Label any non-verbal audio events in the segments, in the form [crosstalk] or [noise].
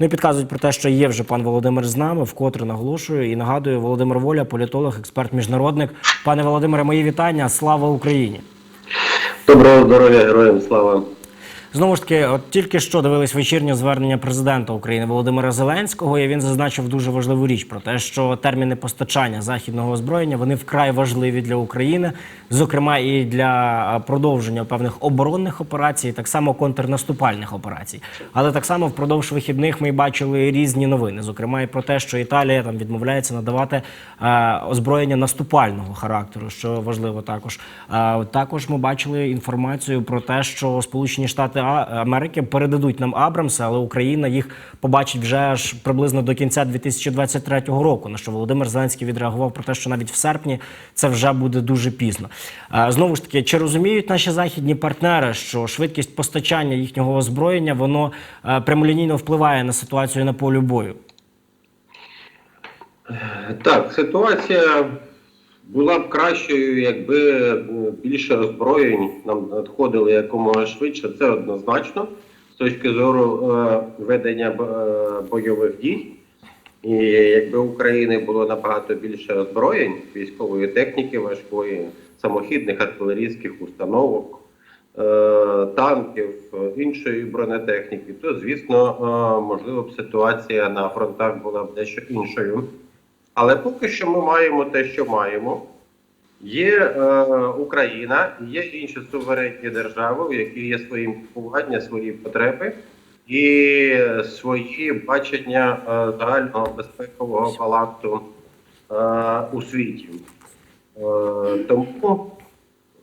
Ну і підказують про те, що є вже пан Володимир з нами, вкотре наголошую і нагадую, Володимир Воля, політолог, експерт, міжнародник. Пане Володимире, мої вітання. Слава Україні! Доброго здоров'я, героям слава. Знову ж таки, от тільки що дивились вечірнє звернення президента України Володимира Зеленського, і він зазначив дуже важливу річ про те, що терміни постачання західного озброєння вони вкрай важливі для України, зокрема і для продовження певних оборонних операцій, так само контрнаступальних операцій. Але так само впродовж вихідних ми бачили різні новини, зокрема і про те, що Італія там відмовляється надавати е, озброєння наступального характеру, що важливо також. Е, також ми бачили інформацію про те, що Сполучені Штати А- Америки передадуть нам Абрамси, але Україна їх побачить вже аж приблизно до кінця 2023 року. На що Володимир Зеленський відреагував про те, що навіть в серпні це вже буде дуже пізно. Е, Знову ж таки, чи розуміють наші західні партнери, що швидкість постачання їхнього озброєння воно е, прямолінійно впливає на ситуацію на полі бою? Так, ситуація була б кращою, якби більше озброєнь нам надходили якомога швидше. Це однозначно з точки зору е, ведення е, бойових дій. І якби України було набагато більше озброєнь, військової техніки важкої, самохідних артилерійських установок, е, танків, іншої бронетехніки, то звісно, можливо б ситуація на фронтах була б дещо іншою. Але поки що ми маємо те, що маємо. Є е, Україна, є інші суверенні держави, у які є свої міркування, свої потреби і свої бачення е, загального безпекового балансу е, у світі. Е, тому,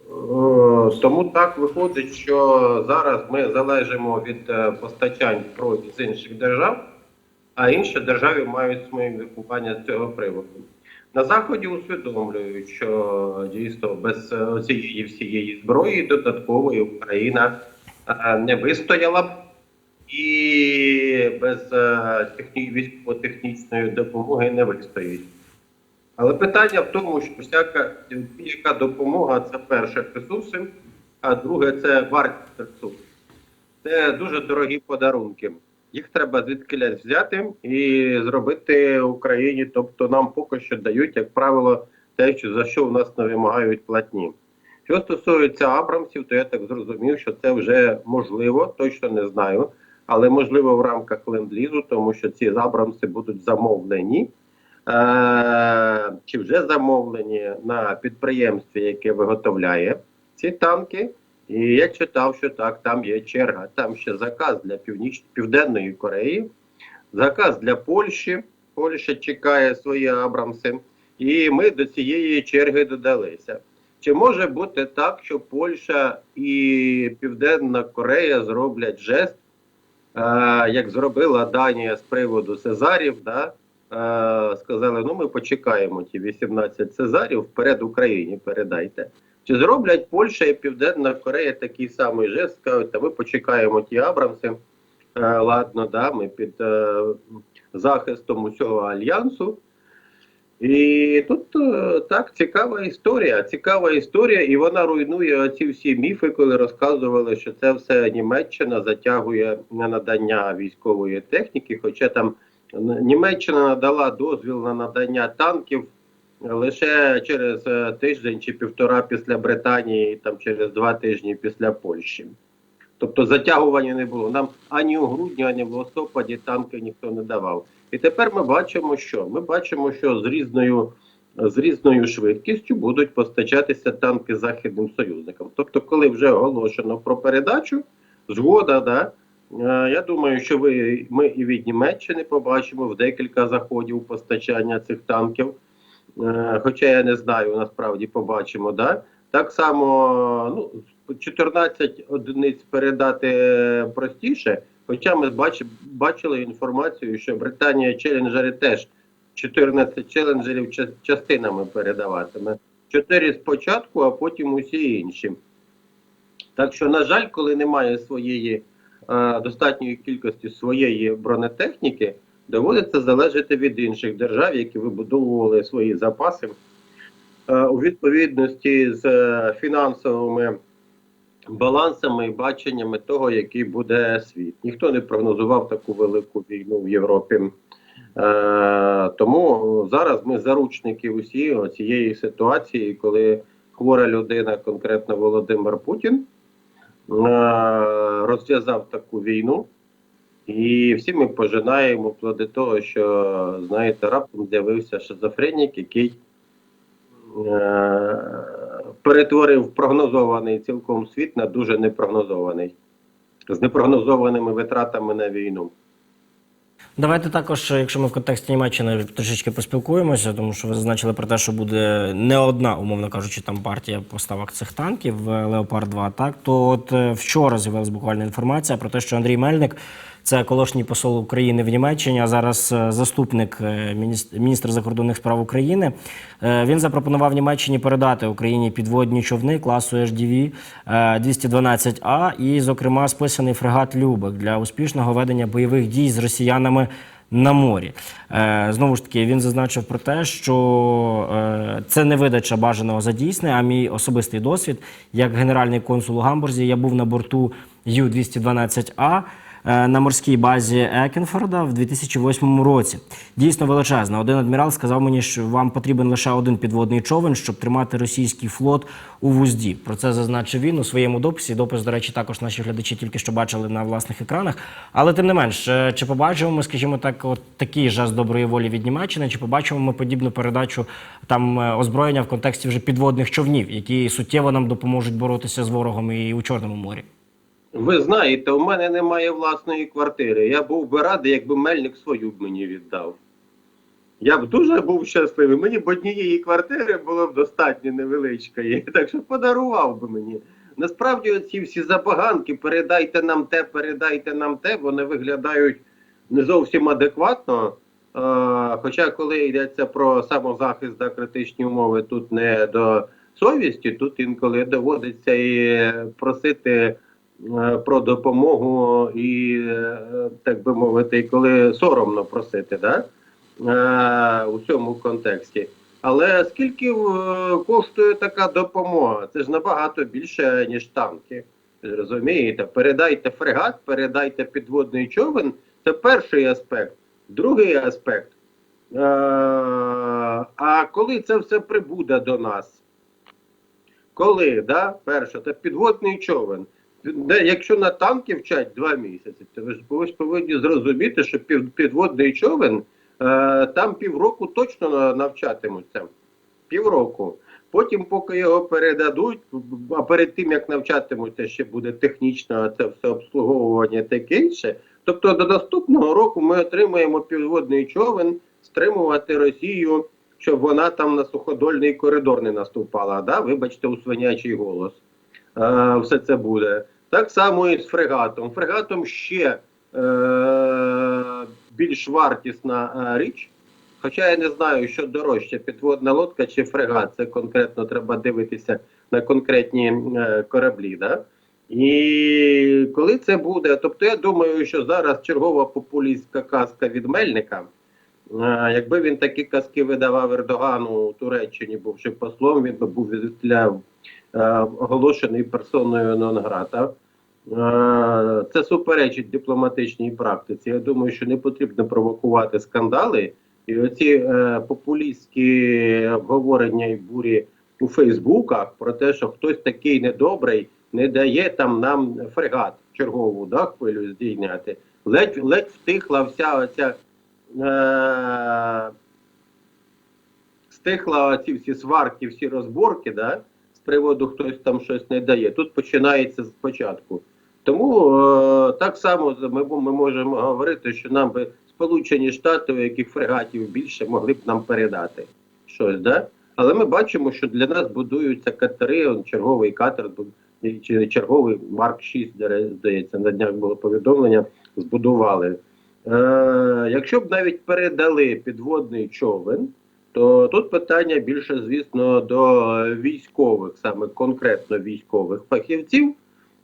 е, тому так виходить, що зараз ми залежимо від е, постачань зброї з інших держав, а інші держави мають свої міркування з цього приводу. На заході усвідомлюють, що дійсно без цієї всієї зброї додаткової Україна е, не вистояла б і без е, техні... військово-технічної допомоги не вистоїть. Але питання в тому, що всяка яка допомога це перше ресурси, а друге це вартість ресурсів. Це дуже дорогі подарунки. Їх треба звідки взяти і зробити Україні. Тобто нам поки що дають, як правило, те, що за що у нас не вимагають платні. Що стосується Абрамсів, то я так зрозумів, що це вже можливо, точно не знаю, але можливо в рамках ленд-лізу, тому що ці Абрамси будуть замовлені. Е, чи вже замовлені на підприємстві, яке виготовляє ці танки. І я читав, що так, там є черга. Там ще заказ для Північ... Південної Кореї, заказ для Польщі. Польща чекає свої Абрамси. І ми до цієї черги додалися. Чи може бути так, що Польща і Південна Корея зроблять жест, е, як зробила Данія з приводу Сезарів? Да? Е, сказали: ну ми почекаємо ті 18 Цезарів вперед Україні передайте. Чи зроблять Польща і Південна Корея такий самий жест, скажуть, та ми почекаємо ті Абрамси. Е, ладно, да, ми під е, захистом усього альянсу. І тут е, так цікава історія. Цікава історія, і вона руйнує ці всі міфи, коли розказували, що це все Німеччина затягує на надання військової техніки. Хоча там Німеччина надала дозвіл на надання танків лише через е, тиждень чи півтора після Британії, там через два тижні після Польщі. Тобто затягування не було. Нам ані у грудні, ані в листопаді танки ніхто не давав. І тепер ми бачимо, що ми бачимо, що з різною з різною швидкістю будуть постачатися танки західним союзникам. Тобто, коли вже оголошено про передачу, згода, да, е, я думаю, що ви ми і від Німеччини побачимо в декілька заходів постачання цих танків. Е, Хоча я не знаю, насправді побачимо, да? так само ну, 14 одиниць передати простіше. Хоча ми бач, бачили інформацію, що Британія челенджери теж 14 челенджерів частинами передаватиме. 4 спочатку, а потім усі інші. Так що, на жаль, коли немає своєї е, достатньої кількості своєї бронетехніки, доводиться залежати від інших держав, які вибудовували свої запаси е, у відповідності з е, фінансовими балансами і баченнями того, який буде світ. Ніхто не прогнозував таку велику війну в Європі. Е, тому зараз ми заручники усі цієї ситуації, коли хвора людина, конкретно Володимир Путін, розв'язав таку війну. І всі ми пожинаємо плоди того, що, знаєте, раптом з'явився шизофренік, який е, перетворив прогнозований цілком світ на дуже непрогнозований, з непрогнозованими витратами на війну. Давайте також, якщо ми в контексті Німеччини трішечки поспілкуємося, тому що ви зазначили про те, що буде не одна, умовно кажучи, там партія поставок цих танків е, Леопард 2 так то от е, вчора з'явилася буквально інформація про те, що Андрій Мельник, це колишній посол України в Німеччині, а зараз е, заступник е, міністра закордонних справ України. е, Він запропонував Німеччині передати Україні підводні човни класу HDV е, 212А і, зокрема, списаний фрегат Любек для успішного ведення бойових дій з росіянами на морі. Знову ж таки, він зазначив про те, що це не видача бажаного за дійсне, а мій особистий досвід. Як генеральний консул у Гамбурзі, я був на борту Ю-212А е, на морській базі Екенфорда в 2008 році. Дійсно величезна. Один адмірал сказав мені, що вам потрібен лише один підводний човен, щоб тримати російський флот у вузді. Про це зазначив він у своєму дописі. Допис, до речі, також наші глядачі тільки що бачили на власних екранах. Але тим не менш, е, чи побачимо ми, скажімо так, от такий жест доброї волі від Німеччини, чи побачимо ми подібну передачу там е, озброєння в контексті вже підводних човнів, які суттєво нам допоможуть боротися з ворогом і у Чорному морі? Ви знаєте, у мене немає власної квартири. Я був би радий, якби мельник свою б мені віддав. Я б дуже був щасливий. Мені б однієї квартири було б достатньо невеличкої, [laughs] так що подарував би мені. Насправді, ці всі забаганки, передайте нам те, передайте нам те, вони виглядають не зовсім адекватно. Е, хоча, коли йдеться про самозахист та критичні умови, тут не до совісті, тут інколи доводиться і просити про допомогу і, е, так би мовити, коли соромно просити, да? е, у цьому контексті. Але скільки е, коштує така допомога? Це ж набагато більше, ніж танки. Розумієте? Передайте фрегат, передайте підводний човен. Це перший аспект. Другий аспект. Е, а коли це все прибуде до нас? Коли, да? Перше, це підводний човен. Де, якщо на танки вчать два місяці, то ви ж ви повинні зрозуміти, що пів, підводний човен е, там півроку точно навчатимуться. Півроку. Потім, поки його передадуть, а перед тим як навчатимуться, ще буде технічно це все обслуговування таке інше. Тобто до наступного року ми отримаємо підводний човен стримувати Росію, щоб вона там на суходольний коридор не наступала. Да? Вибачте, у свинячий голос. Е, все це буде. Так само і з фрегатом. Фрегатом ще е, більш вартісна е, річ. Хоча я не знаю, що дорожче, підводна лодка чи фрегат. Це конкретно треба дивитися на конкретні е, кораблі. Да? І коли це буде, тобто я думаю, що зараз чергова популістська казка від Мельника. Е, Якби він такі казки видавав Ердогану у Туреччині, бувши послом, він би був для оголошений персоною нон-грата. Е, Це суперечить дипломатичній практиці. Я думаю, що не потрібно провокувати скандали. І оці е, популістські обговорення і бурі у Фейсбуках про те, що хтось такий недобрий не дає там нам фрегат чергову да, хвилю здійняти. Ледь, ледь втихла вся оця е, стихла оці всі сварки, всі розборки, да, приводу хтось там щось не дає. Тут починається спочатку. Тому е, так само ми, ми можемо говорити, що нам би Сполучені Штати, у яких фрегатів більше, могли б нам передати щось, да? Але ми бачимо, що для нас будуються катери, он, черговий катер, чи черговий Марк 6, де, здається, на днях було повідомлення, збудували. Е, якщо б навіть передали підводний човен, то тут питання більше, звісно, до військових, саме конкретно військових фахівців.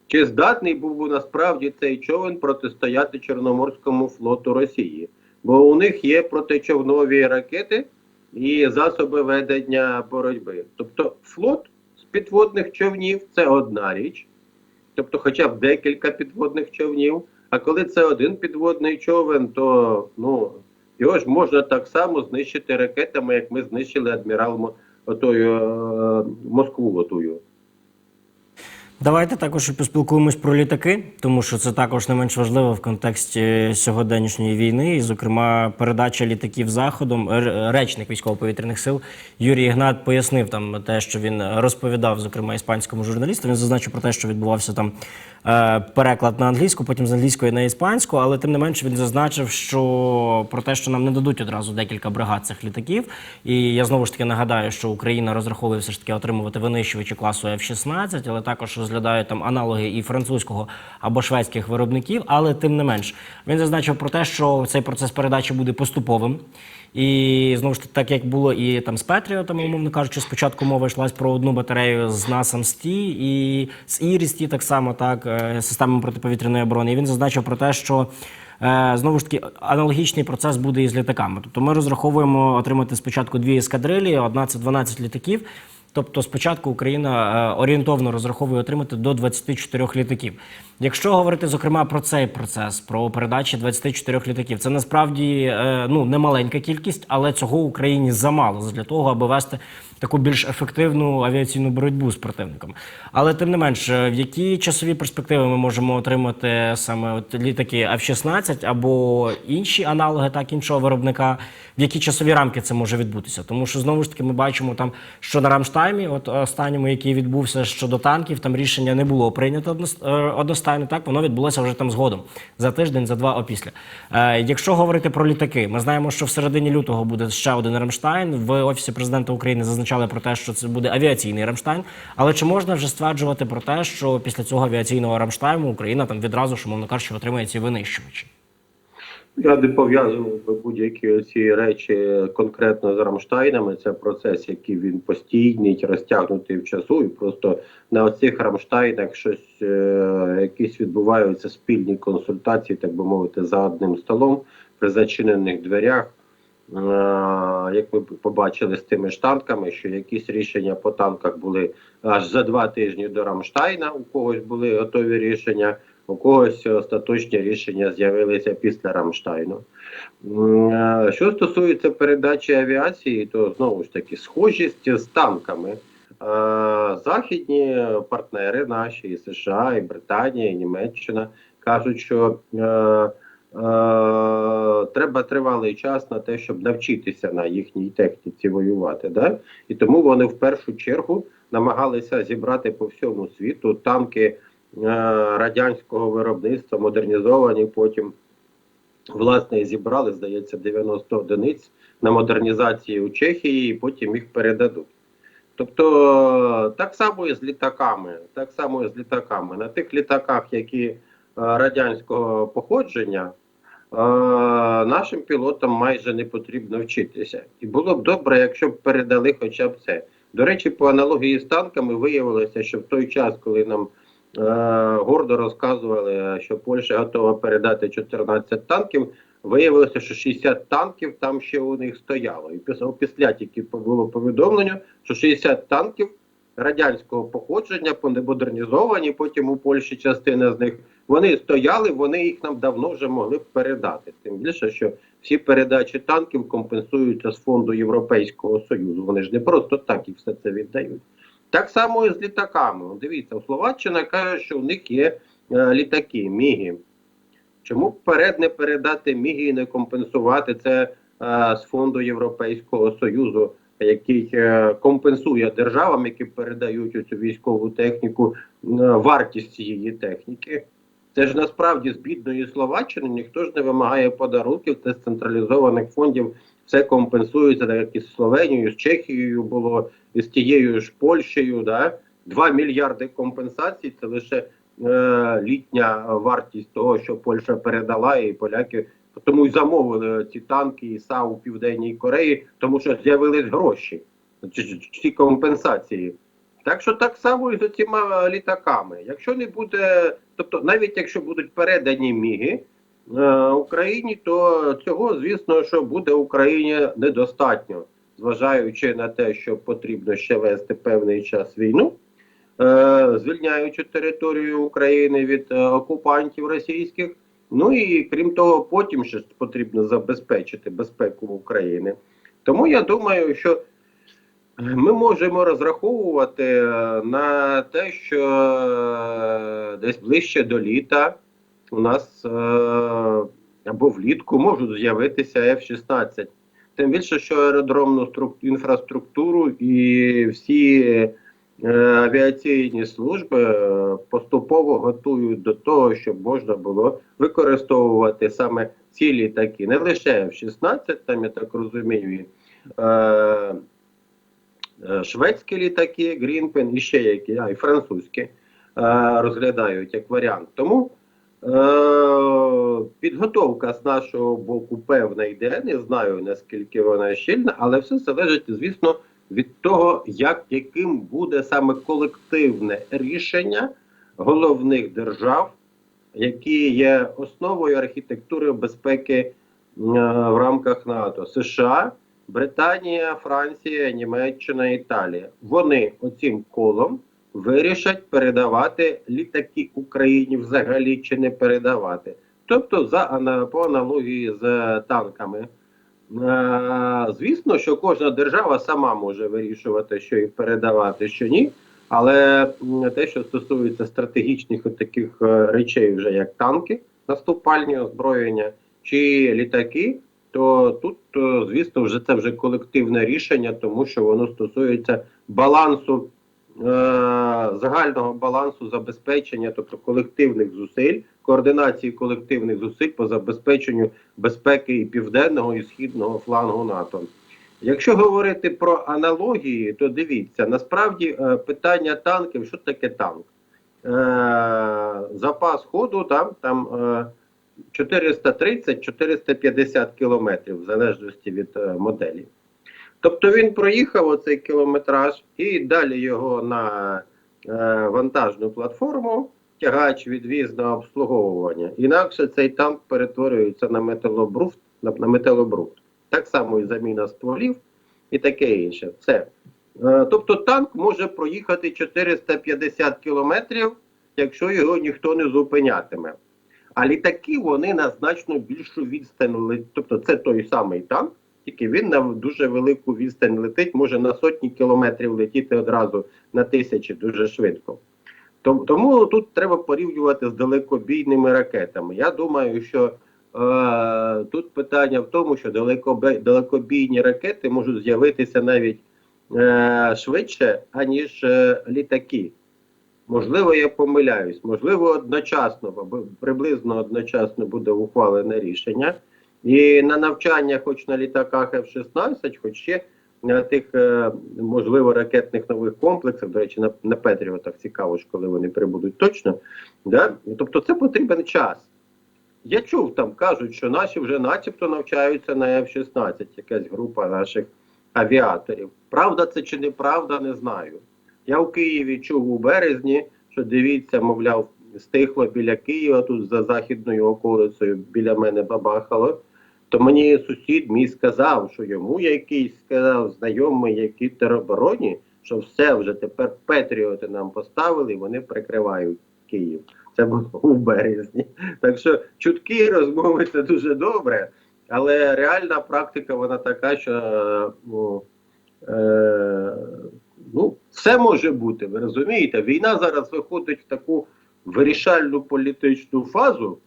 Чи здатний був би насправді цей човен протистояти Чорноморському флоту Росії? Бо у них є протичовнові ракети і засоби ведення боротьби. Тобто флот з підводних човнів це одна річ. тобто хоча б декілька підводних човнів. А коли це один підводний човен, то ну, його ж можна так само знищити ракетами, як ми знищили адмірал отою, е, Москву. Отою. Давайте також і поспілкуємось про літаки, тому що це також не менш важливо в контексті сьогоднішньої війни. І, зокрема, передача літаків заходом. Речник військово-повітряних сил Юрій Ігнат пояснив там те, що він розповідав, зокрема, іспанському журналісту. Він зазначив про те, що відбувався там е, переклад на англійську, потім з англійської на іспанську. Але тим не менше він зазначив, що про те, що нам не дадуть одразу декілька бригад цих літаків. І я знову ж таки нагадаю, що Україна розраховує все ж таки отримувати винищувачі класу F-16, але також розглядає там аналоги і французького або шведських виробників. Але тим не менш, він зазначив про те, що цей процес передачі буде поступовим. І знову ж таки, так як було і там з Петріотами, умовно кажучи, спочатку мова йшлась про одну батарею з насам СТІ і з Ірісті, так само так, е, системами протиповітряної оборони. І він зазначив про те, що Е, Знову ж таки, аналогічний процес буде і з літаками. Тобто ми розраховуємо отримати спочатку дві ескадрилі, одна це 12 літаків. Тобто, спочатку Україна е, орієнтовно розраховує отримати до 24 літаків. Якщо говорити зокрема про цей процес, про передачі 24 літаків, це насправді е, ну не маленька кількість, але цього Україні замало для того, аби вести таку більш ефективну авіаційну боротьбу з противником. Але тим не менш, е, в які часові перспективи ми можемо отримати саме от літаки F-16 або інші аналоги, так іншого виробника, в які часові рамки це може відбутися? Тому що знову ж таки ми бачимо там, що на Рамштаймі, от останньому, який відбувся щодо танків, там рішення не було прийнято е, одностайно. Так воно відбулося вже там згодом за тиждень, за два опісля. Е, якщо говорити про літаки, ми знаємо, що в середині лютого буде ще один Рамштайн. В офісі президента України зазначали про те, що це буде авіаційний Рамштайн. Але чи можна вже стверджувати про те, що після цього авіаційного Рамштайму Україна там відразу ж, мовно кажучи, отримає ці винищувачі? Я не пов'язував би будь-які ці речі конкретно з Рамштайнами. Це процес, який він постійний, розтягнутий в часу, і просто на оцих Рамштайнах щось е, якісь відбуваються спільні консультації, так би мовити, за одним столом при зачинених дверях. Е, як ми побачили з тими ж танками, що якісь рішення по танках були аж за два тижні до Рамштайна, у когось були готові рішення. У когось остаточні рішення з'явилися після Рамштайну. Е, Що стосується передачі авіації, то знову ж таки схожість з танками. Е, Західні партнери наші, і США, і Британія, і Німеччина кажуть, що треба тривалий час на те, щоб навчитися на їхній техніці воювати. Да? І тому вони в першу чергу намагалися зібрати по всьому світу танки. Е, радянського виробництва, модернізовані. Потім власне зібрали, здається, 90 одиниць на модернізації у Чехії, і потім їх передадуть. Тобто так само і з літаками. Так само і з літаками. На тих літаках, які е, радянського походження, е, нашим пілотам майже не потрібно вчитися. І було б добре, якщо б передали хоча б це. До речі, по аналогії з танками виявилося, що в той час, коли нам Е, гордо розказували, що Польща готова передати 14 танків. Виявилося, що 60 танків там ще у них стояло. І після тільки було повідомлення, що 60 танків радянського походження, модернізовані, потім у Польщі частина з них вони стояли, вони їх нам давно вже могли б передати. Тим більше, що всі передачі танків компенсуються з фонду Європейського Союзу. Вони ж не просто так і все це віддають. Так само і з літаками. Дивіться, Словаччина каже, що у них є е, літаки, міги. Чому вперед не передати міги і не компенсувати це е, з фонду Європейського Союзу, який е, компенсує державам, які передають цю військову техніку, е, вартість цієї техніки? Це ж насправді з бідної Словаччини ніхто ж не вимагає подарунків, це з централізованих фондів все компенсується, так як і з Словенією, з Чехією було, і з тією ж Польщею. Да? 2 мільярди компенсацій це лише е, літня вартість того, що Польща передала, і поляки тому й замовили ці танки і САУ Південній Кореї, тому що з'явились гроші, ці компенсації. Так що так само і з цими літаками. Якщо не буде, тобто навіть якщо будуть передані міги е, Україні, то цього, звісно, що буде Україні недостатньо, зважаючи на те, що потрібно ще вести певний час війну. е, звільняючи територію України від е, окупантів російських. Ну і крім того, потім ще потрібно забезпечити безпеку України. Тому я думаю, що ми можемо розраховувати е, на те, що е, десь ближче до літа у нас е, або влітку можуть з'явитися F-16. Тим більше, що аеродромну струк- інфраструктуру і всі авіаційні служби е, поступово готують до того, щоб можна було використовувати саме ці літаки. Не лише F-16, там я так розумію, е, е, шведські літаки, Грінпен і ще які, а і французькі е, розглядають як варіант. Тому е, підготовка з нашого боку певна йде. Не знаю наскільки вона щільна, але все залежить, звісно, від того, як яким буде саме колективне рішення головних держав, які є основою архітектури безпеки е, в рамках НАТО США. Британія, Франція, Німеччина, Італія. Вони оцим колом вирішать передавати літаки Україні взагалі чи не передавати. Тобто, за по аналогії з е, танками. Е, Звісно, що кожна держава сама може вирішувати, що їх передавати, що ні. Але те, що стосується стратегічних таких е, речей, вже як танки, наступальні озброєння чи літаки, то тут, е, звісно, вже це вже колективне рішення, тому що воно стосується балансу загального балансу забезпечення, тобто колективних зусиль, координації колективних зусиль по забезпеченню безпеки і південного і східного флангу НАТО. Якщо говорити про аналогії, то дивіться, насправді е, питання танків, що таке танк? Е, запас ходу там, там е, 430-450 кілометрів, в залежності від е, моделі. Тобто він проїхав оцей кілометраж і далі його на е, вантажну платформу, тягач відвіз на обслуговування. Інакше цей танк перетворюється на металобрухт, на, на металобрухт. Так само і заміна стволів і таке інше. Все. Е, тобто танк може проїхати 450 кілометрів, якщо його ніхто не зупинятиме. А літаки вони на значно більшу відстань. Тобто це той самий танк, тільки він на дуже велику відстань летить, може на сотні кілометрів летіти одразу на тисячі дуже швидко. Тому тут треба порівнювати з далекобійними ракетами. Я думаю, що е, тут питання в тому, що далекобійні ракети можуть з'явитися навіть е, швидше, аніж е, літаки. Можливо, я помиляюсь, можливо, одночасно, приблизно одночасно буде ухвалене рішення. І на навчання, хоч на літаках F-16, хоч ще на тих, е, можливо, ракетних нових комплексах, до речі, на, на Петріотах цікаво, ж, коли вони прибудуть точно. Да? Тобто це потрібен час. Я чув, там кажуть, що наші вже начебто навчаються на F-16, якась група наших авіаторів. Правда це чи неправда, не знаю. Я в Києві чув у березні, що дивіться, мовляв, стихло біля Києва, тут за західною околицею біля мене бабахало. То мені сусід мій сказав, що йому якийсь сказав знайомий, в теробороні, що все вже тепер Петріоти нам поставили, вони прикривають Київ. Це було [laughs] у березні. Так що чутки розмови це дуже добре, але реальна практика вона така, що ну, е, ну, все може бути. Ви розумієте? Війна зараз виходить в таку вирішальну політичну фазу,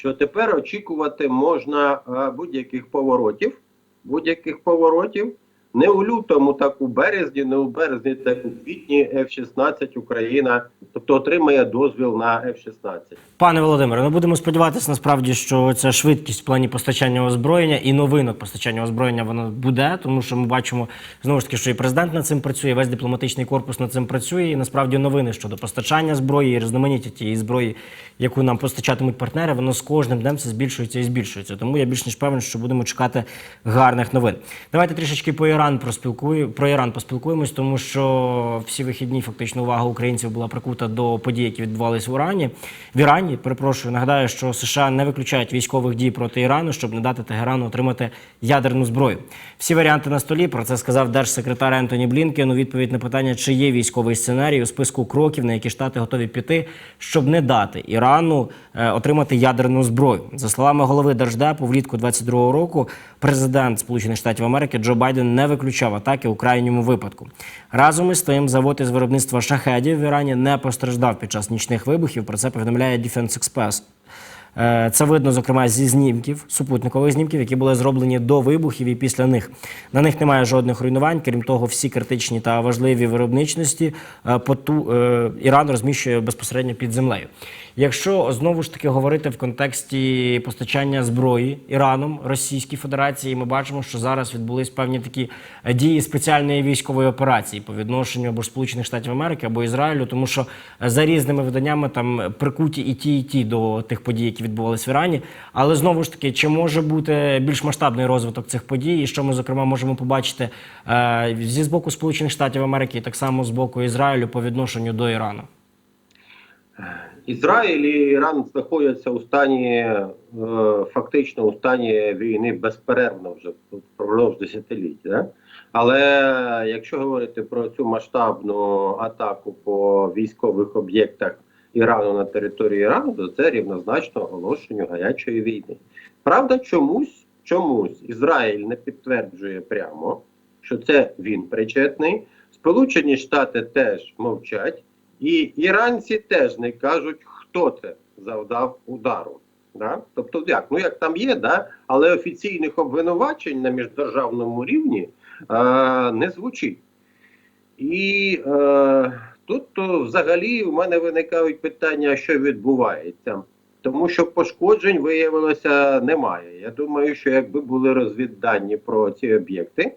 що тепер очікувати можна е, будь-яких поворотів, будь-яких поворотів. Не у лютому, так у березні, не у березні, так у квітні F-16 Україна, тобто отримає дозвіл на F-16. Пане Володимире, ну будемо сподіватися насправді, що ця швидкість в плані постачання озброєння і новинок постачання озброєння вона буде, тому що ми бачимо знову ж таки, що і президент над цим працює, весь дипломатичний корпус над цим працює. І насправді новини щодо постачання зброї і різноманіття тієї зброї, яку нам постачатимуть партнери, воно з кожним днем це збільшується і збільшується. Тому я більш ніж певен, що будемо чекати гарних новин. Давайте трішечки по Ірану Іран проспілкую про Іран поспілкуємось, тому що всі вихідні фактично увага українців була прикута до подій, які відбувалися в Ірані. В Ірані перепрошую, нагадаю, що США не виключають військових дій проти Ірану, щоб не дати Тегерану отримати ядерну зброю. Всі варіанти на столі. Про це сказав держсекретар Ентоні Блінкен у відповідь на питання, чи є військовий сценарій у списку кроків, на які штати готові піти, щоб не дати Ірану е, отримати ядерну зброю. За словами голови держдепу, влітку 22-го року президент Сполучених Штатів Америки Джо Байден не виключав атаки у крайньому випадку. Разом із тим, завод із виробництва шахедів в Ірані не постраждав під час нічних вибухів. Про це повідомляє Defense Express. Е, Це видно, зокрема, зі знімків, супутникових знімків, які були зроблені до вибухів і після них. На них немає жодних руйнувань. Крім того, всі критичні та важливі виробничності е, поту, е, Іран розміщує безпосередньо під землею. Якщо знову ж таки говорити в контексті постачання зброї Іраном Російській Федерації, ми бачимо, що зараз відбулись певні такі дії спеціальної військової операції по відношенню або ж Сполучених Штатів Америки або Ізраїлю, тому що за різними виданнями там прикуті і ті, і ті до тих подій, які відбувалися в Ірані. Але знову ж таки, чи може бути більш масштабний розвиток цих подій, і що ми зокрема можемо побачити е, зі з боку Сполучених Штатів Америки, і так само з боку Ізраїлю по відношенню до Ірану? Ізраїль і Іран знаходяться у стані е, фактично у стані війни безперервно вже впродовж десятиліть. Да? Але якщо говорити про цю масштабну атаку по військових об'єктах Ірану на території Ірану, то це рівнозначно оголошенню гарячої війни. Правда, чомусь чомусь Ізраїль не підтверджує прямо, що це він причетний. Сполучені Штати теж мовчать. І іранці теж не кажуть, хто це завдав удару. Да? Тобто, як? Ну як там є, да? але офіційних обвинувачень на міждержавному рівні е, не звучить. І е, тут то, взагалі в мене виникають питання, що відбувається. Тому що пошкоджень виявилося немає. Я думаю, що якби були розвіддані про ці об'єкти, е,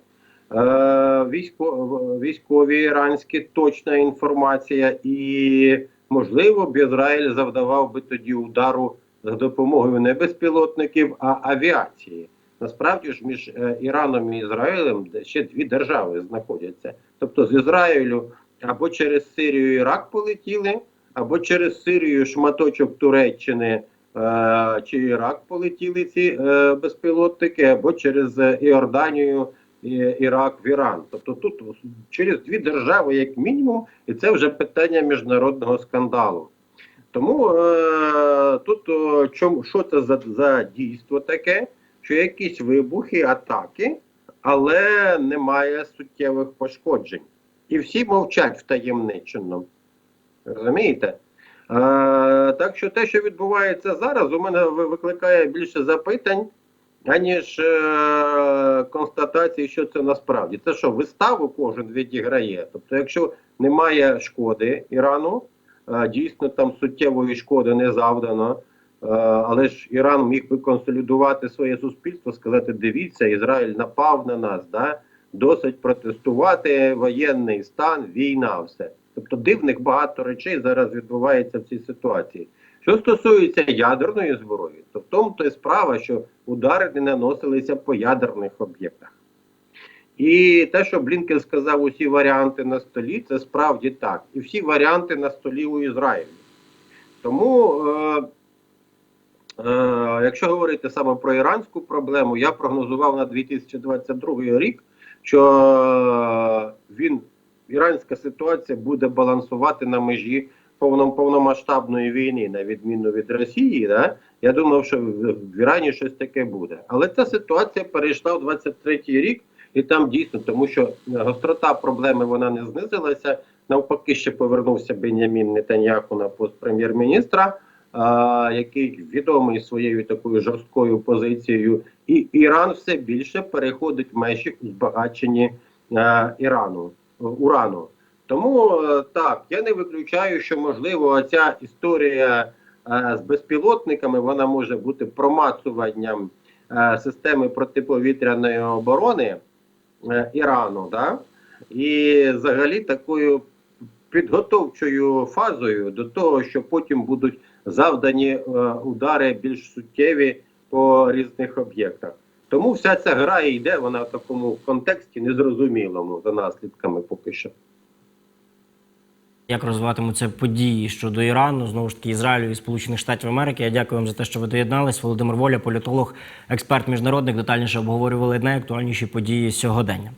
військо- військові іранські точна інформація, і можливо б Ізраїль завдавав би тоді удару за допомогою не безпілотників, а авіації. Насправді ж між е, Іраном і Ізраїлем ще дві держави знаходяться. Тобто з Ізраїлю або через Сирію Ірак полетіли, або через Сирію шматочок Туреччини е, чи Ірак полетіли ці е, безпілотники, або через е, Іорданію, Ірак в Іран. Тобто тут через дві держави, як мінімум, і це вже питання міжнародного скандалу. Тому е, тут о, чому, що це за, за дійство таке, що якісь вибухи, атаки, але немає суттєвих пошкоджень. І всі мовчать втаємничено. Розумієте? Е, так що те, що відбувається зараз, у мене викликає більше запитань, аніж е, констатації, що це насправді. Це що, виставу кожен відіграє. Тобто, якщо немає шкоди Ірану, е, дійсно там суттєвої шкоди не завдано. Але ж Іран міг би консолідувати своє суспільство, сказати: дивіться, Ізраїль напав на нас, да? Досить протестувати, воєнний стан, війна, все. Тобто дивних багато речей зараз відбувається в цій ситуації. Що стосується ядерної зброї, то в тому то і справа, що удари не наносилися по ядерних об'єктах. І те, що Блінкен сказав, усі варіанти на столі, це справді так. І всі варіанти на столі у Ізраїлі. Тому, е, е, якщо говорити саме про іранську проблему, я прогнозував на 2022 рік, що він, іранська ситуація буде балансувати на межі повно, повномасштабної війни, на відміну від Росії. Да? Я думав, що в, Ірані щось таке буде. Але ця ситуація перейшла в 23-й рік, і там дійсно, тому що гострота проблеми вона не знизилася. Навпаки, ще повернувся Бенямін Нетаньяху на пост прем'єр-міністра, який відомий своєю такою жорсткою позицією, і Іран все більше переходить в межі у збагаченні е, Ірану е, урану. Тому е, так, я не виключаю, що можливо ця історія з безпілотниками вона може бути промацуванням системи протиповітряної оборони Ірану, да? і взагалі такою підготовчою фазою до того, що потім будуть завдані е, удари більш суттєві по різних об'єктах. Тому вся ця гра йде, вона в такому контексті незрозумілому за наслідками поки що. Як розвиватимуться події щодо Ірану, знову ж таки Ізраїлю і Сполучених Штатів Америки. Я дякую вам за те, що ви доєднались. Володимир Воля, політолог, експерт міжнародник, детальніше обговорювали найактуальніші події сьогодення.